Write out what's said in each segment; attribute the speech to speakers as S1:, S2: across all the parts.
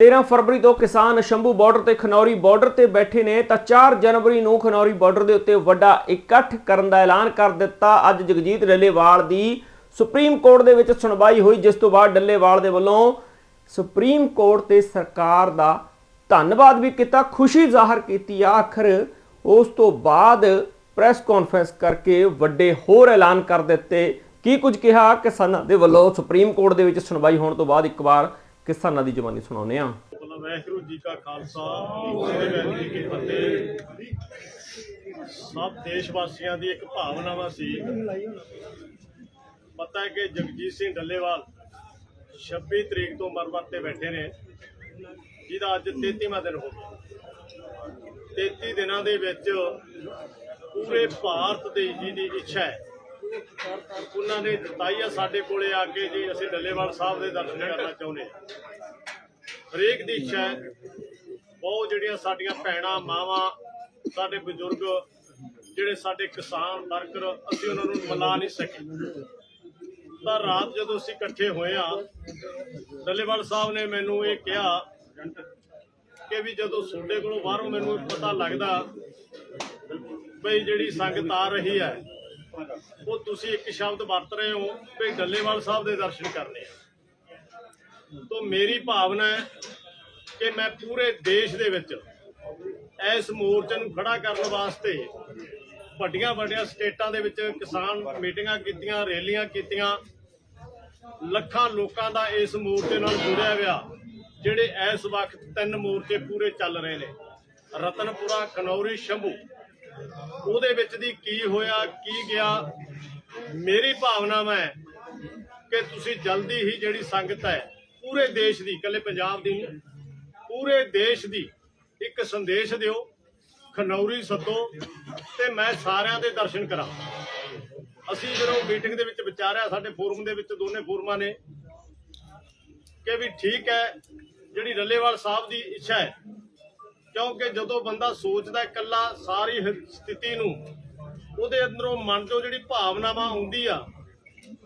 S1: 13 ਫਰਵਰੀ ਤੋਂ ਕਿਸਾਨ ਸ਼ੰਭੂ ਬਾਰਡਰ ਤੇ ਖਨੌਰੀ ਬਾਰਡਰ ਤੇ ਬੈਠੇ ਨੇ ਤਾਂ 4 ਜਨਵਰੀ ਨੂੰ ਖਨੌਰੀ ਬਾਰਡਰ ਦੇ ਉੱਤੇ ਵੱਡਾ ਇਕੱਠ ਕਰਨ ਦਾ ਐਲਾਨ ਕਰ ਦਿੱਤਾ। ਅੱਜ ਜਗਜੀਤ ਡੱਲੇਵਾਲ ਦੀ ਸੁਪਰੀਮ ਕੋਰਟ ਦੇ ਵਿੱਚ ਸੁਣਵਾਈ ਹੋਈ, ਜਿਸ ਤੋਂ ਬਾਅਦ ਡੱਲੇਵਾਲ ਦੇ ਵੱਲੋਂ ਸੁਪਰੀਮ ਕੋਰਟ ਤੇ ਸਰਕਾਰ ਦਾ ਧੰਨਵਾਦ ਵੀ ਕੀਤਾ, ਖੁਸ਼ੀ ਜ਼ਾਹਰ ਕੀਤੀ। ਆ ਆਖਰ ਉਸ ਤੋਂ ਬਾਅਦ ਪ੍ਰੈਸ ਕਾਨਫਰੰਸ ਕਰਕੇ ਵੱਡੇ ਹੋਰ ਐਲਾਨ ਕਰ ਦਿੱਤੇ। ਕੀ ਕੁਝ ਕਿਹਾ ਕਿਸਾਨਾਂ ਦੇ ਵੱਲੋਂ ਸੁਪਰੀਮ ਕੋਰਟ ਦੇ ਵਿੱਚ ਸੁਣਵਾਈ ਹੋਣ ਤੋਂ ਬਾਅਦ? ਇੱਕ ਵਾਰ ਕਿਸਾਨਾਂ ਦੀ ਜ਼ਬਾਨੀ ਸੁਣਾਉਂਦੇ ਆ।
S2: ਬੋਲਾ ਵਾਹਿਗੁਰੂ ਜੀ ਕਾ ਖਾਲਸਾ, ਵਾਹਿਗੁਰੂ ਜੀ ਕੀ ਫਤਿਹ। ਸਭ ਦੇਸ਼ ਵਾਸੀਆਂ ਦੀ ਇੱਕ ਭਾਵਨਾਵਾ ਸੀ। ਪਤਾ ਹੈ ਕਿ ਜਗਜੀਤ ਸਿੰਘ ਡੱਲੇਵਾਲ 26 ਤਰੀਕ ਤੋਂ ਮਰਮਤ ਤੇ ਬੈਠੇ ਨੇ, ਜਿਹਦਾ ਅੱਜ 33ਵਾਂ ਦਿਨ ਹੋ ਗਿਆ। 33 ਦਿਨਾਂ ਦੇ ਵਿੱਚ ਪੂਰੇ ਭਾਰਤ ਦੇ ਦੀ ਇੱਛਾ ਹੈ। ਉਹਨਾਂ ਨੇ ਜਤਾਈ ਆ, ਸਾਡੇ ਕੋਲੇ ਆ ਕੇ ਜੀ ਅਸੀਂ ਡੱਲੇਵਾਲ ਸਾਹਿਬ ਦੇ ਦਰਸ਼ਨ ਕਰਨਾ ਚਾਹੁੰਦੇ ਹਾਂ ਹਰੇਕ ਦੀ ਇੱਛਾ ਹੈ, ਬਹੁਤ ਜਿਹੜੀਆਂ ਸਾਡੀਆਂ ਭੈਣਾਂ, ਮਾਵਾਂ, ਸਾਡੇ ਬਜ਼ੁਰਗ, ਜਿਹੜੇ ਸਾਡੇ ਕਿਸਾਨ, ਵਰਕਰ, ਅਸੀਂ ਉਹਨਾਂ ਨੂੰ ਮਨਾ ਨਹੀਂ ਸਕੇ। ਤਾਂ ਰਾਤ ਜਦੋਂ ਅਸੀਂ ਇਕੱਠੇ ਹੋਏ ਆ, ਡੱਲੇਵਾਲ ਸਾਹਿਬ ਨੇ ਮੈਨੂੰ ਇਹ ਕਿਹਾ ਕਿ ਵੀ ਜਦੋਂ ਤੁਹਾਡੇ ਕੋਲੋਂ ਬਾਹਰੋਂ ਮੈਨੂੰ ਪਤਾ ਲੱਗਦਾ ਬਈ ਜਿਹੜੀ ਸੰਗਤ ਆ ਰਹੀ ਹੈ ਉਹ ਤੁਸੀਂ ਇੱਕ ਸ਼ਬਦ ਵਰਤ ਰਹੇ ਹੋ ਕਿ ਡੱਲੇਵਾਲ ਸਾਹਿਬ ਦੇ ਦਰਸ਼ਨ ਕਰਨੇ ਆ। ਤੋਂ ਮੇਰੀ ਭਾਵਨਾ ਹੈ ਕਿ ਮੈਂ ਪੂਰੇ ਦੇਸ਼ ਦੇ ਵਿੱਚ ਇਸ ਮੋਰਚੇ ਨੂੰ ਖੜਾ ਕਰਨ ਵਾਸਤੇ ਵੱਡੀਆਂ ਵੱਡੀਆਂ ਸਟੇਟਾਂ ਦੇ ਵਿੱਚ ਕਿਸਾਨ ਮੀਟਿੰਗਾਂ ਕੀਤੀਆਂ, ਰੈਲੀਆਂ ਕੀਤੀਆਂ, ਲੱਖਾਂ ਲੋਕਾਂ ਦਾ ਇਸ ਮੋਰਚੇ ਨਾਲ ਜੁੜਿਆ ਹੋਇਆ, ਜਿਹੜੇ ਇਸ ਵਕਤ ਤਿੰਨ ਮੋਰਚੇ ਪੂਰੇ ਚੱਲ ਰਹੇ ਨੇ। ਰਤਨਪੁਰਾ ਖਨੌਰੀ ਸ਼ੰਭੂ। ਉਹਦੇ ਵਿੱਚ ਦੀ ਕੀ ਹੋਇਆ, ਕੀ ਗਿਆ? ਮੇਰੀ ਭਾਵਨਾ ਹੈ ਕਿ ਤੁਸੀਂ ਜਲਦੀ ਹੀ ਜਿਹੜੀ ਸੰਗਤ ਹੈ, ਪੂਰੇ ਦੇਸ਼ ਦੀ, ਇਕੱਲੇ ਪੰਜਾਬ ਦੀ ਨਹੀਂ, ਪੂਰੇ ਦੇਸ਼ ਦੀ ਇੱਕ ਸੰਦੇਸ਼ ਦਿਓ, ਖਨੌਰੀ ਸੱਦੋ ਤੇ ਮੈਂ ਸਾਰਿਆਂ ਦੇ ਦਰਸ਼ਨ ਕਰਾਂ। ਅਸੀਂ ਜਦੋਂ ਮੀਟਿੰਗ ਦੇ ਵਿੱਚ ਵਿਚਾਰਿਆ, ਸਾਡੇ ਫੋਰਮ ਦੇ ਵਿੱਚ ਦੋਨੇ ਫੋਰਮਾਂ ਨੇ ਕਿ ਵੀ ਠੀਕ ਹੈ, ਜਿਹੜੀ ਰੱਲੇਵਾਲ ਸਾਹਿਬ ਦੀ ਇੱਛਾ ਹੈ ਕਿਉਂਕਿ ਜਦੋਂ ਬੰਦਾ ਸੋਚਦਾ ਇਕੱਲਾ ਸਾਰੀ ਸਥਿਤੀ ਨੂੰ, ਉਹਦੇ ਅੰਦਰੋਂ ਮਨ ਤੋਂ ਜਿਹੜੀ ਭਾਵਨਾਵਾਂ ਆਉਂਦੀ ਆ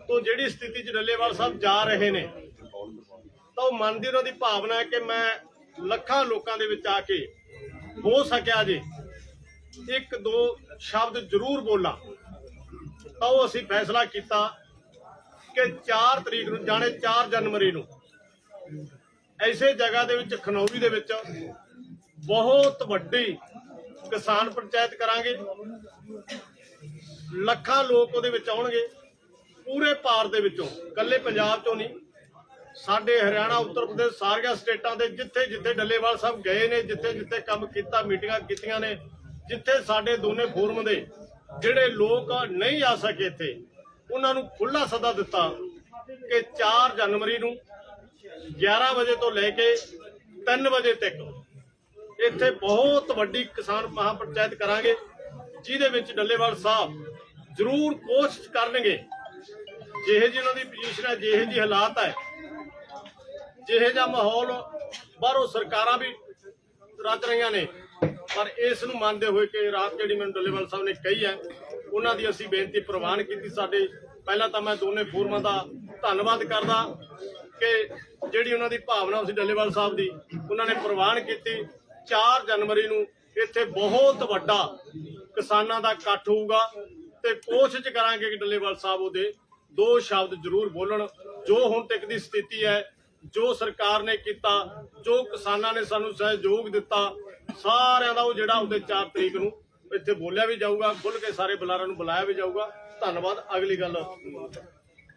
S2: ਤੋਂ ਜਿਹੜੀ ਸਥਿਤੀ 'ਚ ਡੱਲੇਵਾਲ ਸਾਹਿਬ ਜਾ ਰਹੇ ਨੇ, ਤਾਂ ਉਹ ਮਨ ਦੀ ਉਹਨਾਂ ਦੀ ਭਾਵਨਾ ਹੈ ਕਿ ਮੈਂ ਲੱਖਾਂ ਲੋਕਾਂ ਦੇ ਵਿੱਚ ਆ ਕੇ ਹੋ ਸਕਿਆ ਜੇ। ਇੱਕ ਦੋ ਸ਼ਬਦ ਜ਼ਰੂਰ ਬੋਲਾਂ। ਤਾਂ ਉਹ ਅਸੀਂ ਫੈਸਲਾ ਕੀਤਾ ਕਿ 4 ਤਰੀਕ ਨੂੰ, ਜਾਣੇ 4 ਜਨਵਰੀ ਨੂੰ, ਐਸੇ ਜਗ੍ਹਾ ਦੇ ਵਿੱਚ, ਖਨੌਰੀ ਦੇ ਵਿੱਚ ਬਹੁਤ ਵੱਡੀ ਕਿਸਾਨ ਪੰਚਾਇਤ ਕਰਾਂਗੇ। ਲੱਖਾਂ ਲੋਕ ਉਹਦੇ ਵਿੱਚ ਆਉਣਗੇ, ਪੂਰੇ ਭਾਰਤ ਦੇ ਵਿੱਚੋਂ, ਇਕੱਲੇ ਪੰਜਾਬ ਚੋਂ ਨਹੀਂ। ਸਾਡੇ ਹਰਿਆਣਾ, ਉੱਤਰ ਪ੍ਰਦੇਸ਼ ਸਾਰੀਆਂ ਸਟੇਟਾਂ ਦੇ ਜਿੱਥੇ ਜਿੱਥੇ ਡੱਲੇਵਾਲ ਸਾਹਿਬ ਗਏ ਨੇ, ਜਿੱਥੇ ਜਿੱਥੇ ਕੰਮ ਕੀਤਾ, ਮੀਟਿੰਗਾਂ ਕੀਤੀਆਂ ਨੇ, ਜਿੱਥੇ ਸਾਡੇ ਦੋਨੇ ਫੋਰਮ ਦੇ ਜਿਹੜੇ ਲੋਕ ਨਹੀਂ ਆ ਸਕੇ ਇੱਥੇ, ਉਹਨਾਂ ਨੂੰ ਖੁੱਲਾ ਸੱਦਾ ਦਿੱਤਾ ਕਿ 4 ਜਨਵਰੀ ਨੂੰ 11 ਵਜੇ ਤੋਂ ਲੈ ਕੇ 3 ਵਜੇ ਤੱਕ ਇੱਥੇ ਬਹੁਤ ਵੱਡੀ ਕਿਸਾਨ ਮਹਾਪੰਚਾਇਤ ਕਰਾਂਗੇ, ਜਿਹਦੇ ਵਿੱਚ ਡੱਲੇਵਾਲ ਸਾਹਿਬ ਜ਼ਰੂਰ ਕੋਸ਼ਿਸ਼ ਕਰਨਗੇ। ਜਿਹੇ ਜਿਹੀ ਉਹਨਾਂ ਦੀ ਪੋਜੀਸ਼ਨ ਹੈ, ਜਿਹੇ ਜਿਹੇ ਹਾਲਾਤ ਹੈ, ਜਿਹੇ ਜਿਹਾ ਮਾਹੌਲ ਬਾਹਰੋਂ ਸਰਕਾਰਾਂ ਵੀ ਰਚ ਰਹੀਆਂ ਨੇ, ਪਰ ਇਸ ਨੂੰ ਮੰਨਦੇ ਹੋਏ ਕਿ ਰਾਤ ਜਿਹੜੀ ਮੈਨੂੰ ਡੱਲੇਵਾਲ ਸਾਹਿਬ ਨੇ ਕਹੀ ਹੈ, ਉਹਨਾਂ ਦੀ ਅਸੀਂ ਬੇਨਤੀ ਪ੍ਰਵਾਨ ਕੀਤੀ ਸਾਡੇ। ਪਹਿਲਾਂ ਤਾਂ ਮੈਂ ਦੋਨੇ ਫੋਰਮਾਂ ਦਾ ਧੰਨਵਾਦ ਕਰਦਾ ਕਿ ਜਿਹੜੀ ਉਹਨਾਂ ਦੀ ਭਾਵਨਾ ਸੀ ਡੱਲੇਵਾਲ ਸਾਹਿਬ ਦੀ, ਉਹਨਾਂ ਨੇ ਪ੍ਰਵਾਨ ਕੀਤੀ। 4 ਜਨਵਰੀ ਨੂੰ ਇੱਥੇ ਬਹੁਤ ਵੱਡਾ ਕਿਸਾਨਾਂ ਦਾ ਇਕੱਠ ਹੋਊਗਾ ਤੇ ਕੋਸ਼ਿਸ਼ ਕਰਾਂਗੇ ਕਿ ਡੱਲੇਵਾਲ ਸਾਹਿਬ ਉਹਦੇ ਦੋ ਸ਼ਬਦ ਜ਼ਰੂਰ ਬੋਲਣ, ਜੋ ਹੁਣ ਤੱਕ ਦੀ ਸਥਿਤੀ ਹੈ, ਜੋ ਸਰਕਾਰ ਨੇ ਕੀਤਾ, ਜੋ ਕਿਸਾਨਾਂ ਨੇ ਸਾਨੂੰ ਸਹਿਯੋਗ ਦਿੱਤਾ, ਸਾਰਿਆਂ ਦਾ ਉਹ ਜਿਹੜਾ ਉਹਦੇ 4 ਤਰੀਕ ਨੂੰ ਇੱਥੇ ਬੋਲਿਆ ਵੀ ਜਾਊਗਾ ਖੁੱਲ ਕੇ ਸਾਰੇ ਬੁਲਾਰਿਆਂ ਨੂੰ ਬੁਲਾਇਆ ਵੀ ਜਾਊਗਾ। ਧੰਨਵਾਦ, ਅਗਲੀ ਗੱਲ।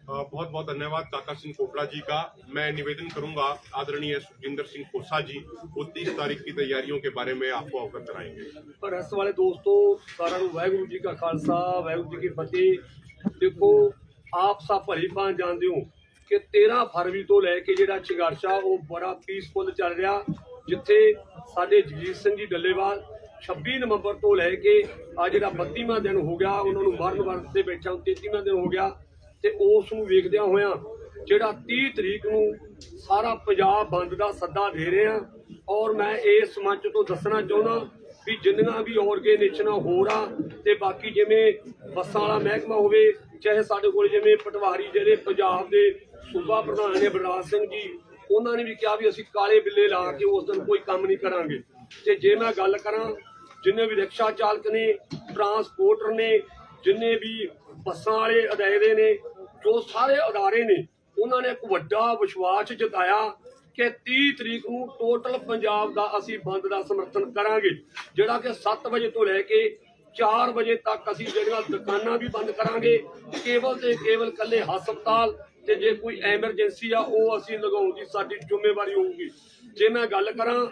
S3: बहुत बहुत धन्यवाद काका सिंह कोटला जी का मैं निवेदन करूंगा आदरणीय सुखजिंदर सिंह कोसा जी वो तीस तारीख की तैयारियों के बारे में आपको अवगत कराएंगे
S4: ਪ੍ਰੈਸ ਵਾਲੇ ਦੋਸਤੋ ਸਾਰਿਆਂ ਨੂੰ ਵਾਹਿਗੁਰੂ ਜੀ ਕਾ ਖਾਲਸਾ ਵਾਹਿਗੁਰੂ ਜੀ ਕੀ ਫਤਿਹ ਦੇਖੋ ਆਪ ਸਭ ਭਲੀ ਭਾਂ ਜਾਣਦੇ ਹੋ ਕਿ 13 ਫਰਵਰੀ ਤੋਂ ਲੈ ਕੇ ਜਿਹੜਾ ਸੰਘਰਸ਼ ਆ ਉਹ ਬੜਾ ਪੀਸਫੁਲ ਚੱਲ ਰਿਹਾ ਜਿੱਥੇ ਸਾਡੇ ਜਗਜੀਤ ਸਿੰਘ ਜੀ ਡੱਲੇਵਾਲ 26 ਨਵੰਬਰ ਤੋਂ ਲੈ ਕੇ ਆ ਜਿਹੜਾ 32ਵਾਂ ਦਿਨ ਹੋ ਗਿਆ ਉਹਨਾਂ ਨੂੰ ਮਰਨ ਵਰਤ ਤੇ ਬੈਠਾ 33ਵਾਂ ਦਿਨ ਹੋ ਗਿਆ ਤੇ ਉਸ ਨੂੰ ਵੇਖਦਿਆਂ ਹੋਇਆਂ ਜਿਹੜਾ 30 ਤਰੀਕ ਨੂੰ ਸਾਰਾ ਪੰਜਾਬ ਬੰਦ ਦਾ ਸੱਦਾ ਦੇ ਰਿਹਾ ਔਰ ਮੈਂ ਇਸ ਮੰਚ ਤੋਂ ਦੱਸਣਾ ਚਾਹੁੰਦਾ ਵੀ ਜਿੰਨੀਆਂ ਵੀ ਆਰਗੇਨਾਈਜੇਸ਼ਨਾਂ ਹੋਰ ਆ ਤੇ ਬਾਕੀ ਜਿਵੇਂ ਬੱਸਾਂ ਵਾਲਾ ਮਹਿਕਮਾ ਹੋਵੇ, ਚਾਹੇ ਸਾਡੇ ਕੋਲ ਜਿਵੇਂ ਪਟਵਾਰੀ ਜਿਹੜੇ ਪੰਜਾਬ ਦੇ ਸੂਬਾ ਪ੍ਰਧਾਨ ਨੇ ਬਲਰਾਜ ਸਿੰਘ ਜੀ, ਉਹਨਾਂ ਨੇ ਵੀ ਕਿਹਾ ਵੀ ਅਸੀਂ ਕਾਲੇ ਬਿੱਲੇ ਲਾ ਕੇ ਉਸ ਦਿਨ ਕੋਈ ਕੰਮ ਨਹੀਂ ਕਰਾਂਗੇ। ਤੇ ਜੇ ਮੈਂ ਗੱਲ ਕਰਾਂ, ਜਿੰਨੇ ਵੀ ਰਿਕਸ਼ਾ ਚਾਲਕ ਨੇ, ਟਰਾਂਸਪੋਰਟਰ ਨੇ, ਜਿੰਨੇ ਵੀ ਬੱਸਾਂ ਵਾਲੇ ਅਦਾਰੇ ਨੇ ਜੋ ਸਾਰੇ ਅਦਾਰੇ ਨੇ, ਉਹਨਾਂ ਨੇ ਇੱਕ ਵੱਡਾ ਵਿਸ਼ਵਾਸ ਜਤਾਇਆ ਕਿ 30 ਤਰੀਕ ਨੂੰ ਟੋਟਲ ਪੰਜਾਬ ਦਾ ਅਸੀਂ ਬੰਦ ਦਾ ਸਮਰਥਨ ਕਰਾਂਗੇ, ਜਿਹੜਾ ਕਿ 7 ਵਜੇ ਤੋਂ ਲੈ ਕੇ 4 ਵਜੇ ਤੱਕ ਅਸੀਂ ਜਿਹੜੀਆਂ ਦੁਕਾਨਾਂ ਵੀ ਬੰਦ ਕਰਾਂਗੇ, ਕੇਵਲ ਤੇ ਕੇਵਲ ਕੱਲੇ ਹਸਪਤਾਲ ਤੇ ਜੇ ਕੋਈ ਐਮਰਜੈਂਸੀ ਆ, ਉਹ ਅਸੀਂ ਲਗਾਉਣ ਦੀ ਸਾਡੀ ਜ਼ਿੰਮੇਵਾਰੀ ਹੋਊਗੀ। ਜੇ ਮੈਂ ਗੱਲ ਕਰਾਂ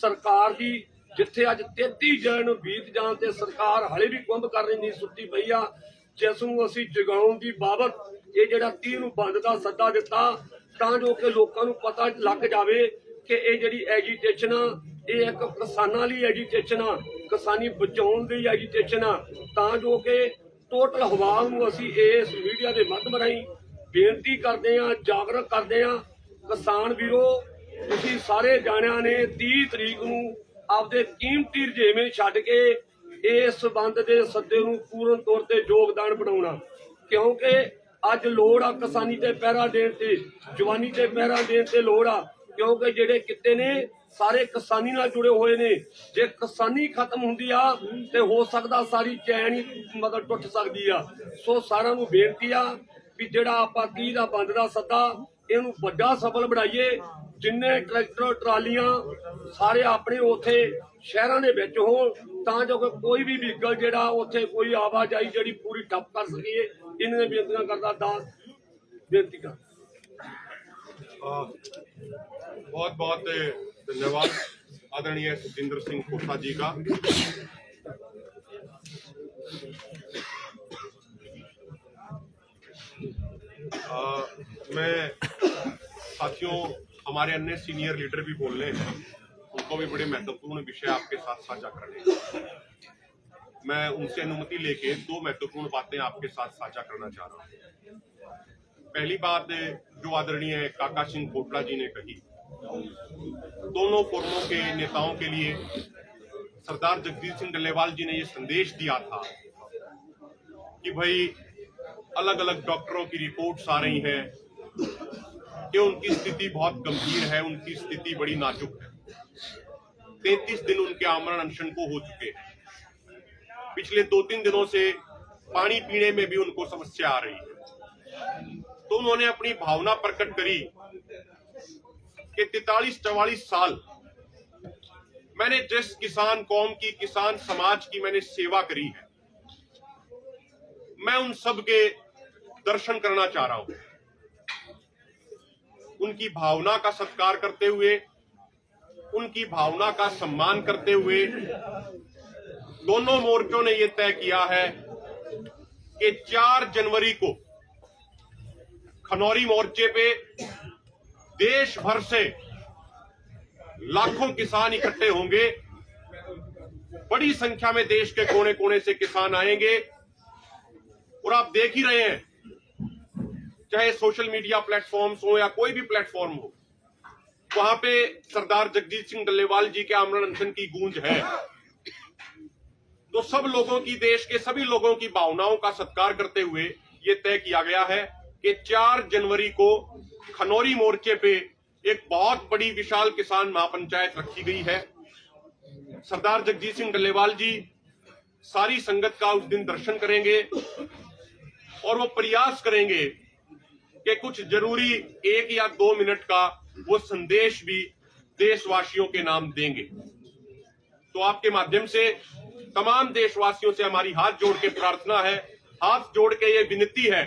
S4: ਸਰਕਾਰ ਦੀ, ਜਿੱਥੇ ਅੱਜ 33 ਜਨ ਨੂੰ ਬੀਤ ਜਾਣ ਤੇ ਸਰਕਾਰ ਹਲੇ ਵੀ ਕੁੰਭ ਕਰ ਰਹੀ, ਨਹੀਂ ਸੁੱਤੀ ਪਈ ਆ, ਜਿਸ ਨੂੰ ਅਸੀਂ ਜਗਾਉਣ ਦੀ ਬਾਬਤ ਇਹ ਜਿਹੜਾ 30 ਨੂੰ ਬੰਦ ਦਾ ਸੱਦਾ ਦਿੱਤਾ, ਤਾਂ ਜੋ ਕਿ ਲੋਕਾਂ ਨੂੰ ਪਤਾ ਲੱਗ ਜਾਵੇ ਕਿ ਇਹ ਜਿਹੜੀ ਐਜੀਟੇਸ਼ਨ ਆ, ਇਹ ਇੱਕ ਕਿਸਾਨਾਂ ਲਈ ਐਜੀਟੇਸ਼ਨ ਆ, ਕਿਸਾਨੀ ਬਚਾਉਣ ਦੀ ਐਜੀਟੇਸ਼ਨ ਆ, ਤਾਂ ਜੋ ਕਿ ਟੋਟਲ ਹਵਾ ਨੂੰ ਅਸੀਂ ਇਸ ਮੀਡੀਆ ਦੇ ਮਾਧਿਅਮ ਰਾਹੀਂ ਬੇਨਤੀ ਕਰਦੇ ਆ ਜਾਗਰਤ ਕਰਦੇ ਆ ਕਿਸਾਨ ਵੀਰੋ, ਤੁਸੀਂ ਸਾਰੇ ਜਾਣਿਆਂ ਨੇ 30 ਤਰੀਕ ਨੂੰ ਆਪਦੇ ਕੀਮਤੀ ਰਜੇਵੇਂ ਛੱਡ ਕੇ ਇਸ ਸਬੰਧ ਦੇ ਸੱਦੇ ਨੂੰ ਪੂਰਨ ਤੌਰ ਤੇ ਯੋਗਦਾਨ ਬਣਾਉਣਾ। ਕਿਉਂਕਿ ਅੱਜ ਲੋੜ ਆ ਕਿਸਾਨੀ ਤੇ ਪਹਿਰਾ ਦੇਣ ਤੇ, ਜਵਾਨੀ ਤੇ ਪਹਿਰਾ ਦੇਣ ਤੇ ਲੋੜ ਆ, ਕਿਉਂਕਿ ਜਿਹੜੇ ਕਿੱਤੇ ਨੇ, ਸਾਰੇ ਕਿਸਾਨੀ ਨਾਲ ਜੁੜੇ ਹੋਏ ਨੇ। ਜੇ ਕਿਸਾਨੀ ਖਤਮ ਹੁੰਦੀ ਆ, ਤੇ ਹੋ ਸਕਦਾ ਸਾਰੀ ਚੈਨ ਹੀ ਮਤਲਬ ਟੁੱਟ ਸਕਦੀ ਆ। ਸੋ ਸਾਰਿਆਂ ਨੂੰ ਬੇਨਤੀ ਆ ਵੀ ਜਿਹੜਾ ਆਪਾਂ 30 ਦਾ ਬੰਦ ਦਾ ਸੱਦਾ ਇਹਨੂੰ ਵੱਡਾ ਸਫਲ ਬਣਾਈਏ, ਜਿੰਨੇ ਟਰੈਕਟਰ, ਟਰਾਲੀਆਂ ਸਾਰੇ ਆਪਣੇ ਉੱਥੇ ਸ਼ਹਿਰਾਂ ਦੇ ਵਿੱਚ ਹੋਣ, ਤਾਂ ਜੋ ਕੋਈ ਵੀ ਵਹੀਕਲ ਜਿਹੜਾ ਉੱਥੇ ਕੋਈ ਆਵਾਜਾਈ ਜਿਹੜੀ ਪੂਰੀ ਠੱਪ ਕਰ ਸਕੀਏ। ਇਹਨਾਂ ਦੇ ਬੇਨਤੀਆਂ ਕਰਦਾ, ਦਾਸ ਬੇਨਤੀ ਕਰ।
S3: ਬਹੁਤ ਬਹੁਤ ਧੰਨਵਾਦ ਆਦਰਣੀय ਸੁਖਿੰਦਰ ਸਿੰਘ ਕੋਠਾ ਜੀ ਦਾ। ਮੈਂ साथियों हमारे अन्य सीनियर लीडर भी बोल रहे हैं? उनको भी बड़े महत्वपूर्ण विषय आपके साथ साझा करने हैं। मैं उनसे अनुमति लेके दो महत्वपूर्ण बातें आपके साथ साझा करना चाह रहा हूँ। पहली बात, जो आदरणीय काका सिंह कोटला जी ने कही, दोनों फोरमों के नेताओं के लिए सरदार जगदीश सिंह डल्लेवाल जी ने ये संदेश दिया था कि भाई अलग अलग डॉक्टरों की रिपोर्ट्स आ रही हैं कि उनकी स्थिति बहुत गंभीर है, उनकी स्थिति बड़ी नाजुक है। तैतीस दिन उनके आमरण अनशन को हो चुके हैं। पिछले दो तीन दिनों से पानी पीने में भी उनको समस्या आ रही है। तो उन्होंने अपनी भावना प्रकट करी कि तैतालीस चवालीस साल मैंने जिस किसान कौम की, किसान समाज की मैंने सेवा करी है, मैं उन सब के दर्शन करना चाह रहा हूँ। उनकी भावना का सत्कार करते हुए, उनकी भावना का सम्मान करते हुए, दोनों मोर्चों ने यह तय किया है कि 4 जनवरी को खनौरी मोर्चे पे देश भर से लाखों किसान इकट्ठे होंगे। बड़ी संख्या में देश के कोने कोने से किसान आएँगे। और आप देख ही रहे हैं चाहे सोशल मीडिया प्लेटफॉर्म्स हो या कोई भी प्लेटफॉर्म हो, वहाँ पे सरदार जगजीत सिंह डल्लेवाल जी के आमरण अनशन की गूंज है। तो सब लोगों की, देश के सभी लोगों की भावनाओं का सत्कार करते हुए ये तय किया गया है कि 4 जनवरी को खनौरी मोर्चे पे एक बहुत बड़ी विशाल किसान महापंचायत रखी गई है। सरदार जगजीत सिंह डल्लेवाल जी सारी संगत का उस दिन दर्शन करेंगे और वो प्रयास करेंगे कि कुछ ज़रूरी एक या दो मिनट का वो संदेश भी देशवासियों के नाम देंगे। तो आपके माध्यम से तमाम देशवासियों से हमारी हाथ जोड़ के प्रार्थना है, हाथ जोड़ के ये विनती है,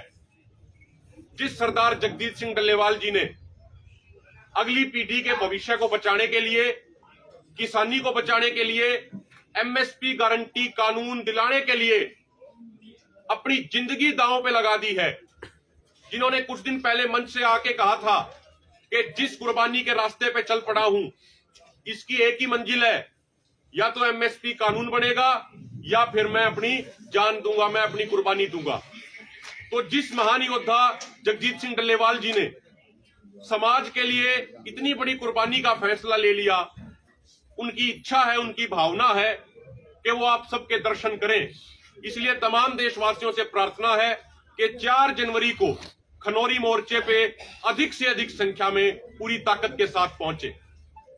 S3: जिस सरदार जगदीश सिंह डल्लेवाल जी ने अगली पीढ़ी के भविष्य को बचाने के लिए, किसानी को बचाने के लिए, एमएसपी गारंटी कानून दिलाने के लिए अपनी ज़िंदगी दांव पे लगा दी है जिन्होंने कुछ दिन पहले मंच से आके कहा था कि जिस कुर्बानी के रास्ते पे चल पड़ा हूँ, इसकी एक ही मंजिल है। या तो एमएसपी कानून बनेगा, या फिर मैं अपनी जान दूँगा, मैं अपनी कुर्बानी दूँगा। तो जिस महान योद्धा जगजीत सिंह डल्लेवाल जी ने समाज के लिए इतनी बड़ी कुर्बानी का फैसला ले लिया, उनकी इच्छा है, उनकी भावना है कि वो आप सबके दर्शन करें। इसलिए तमाम देशवासियों से प्रार्थना है कि 4 जनवरी को खनौरी मोर्चे पे अधिक से अधिक संख्या में पूरी ताकत के साथ पहुंचे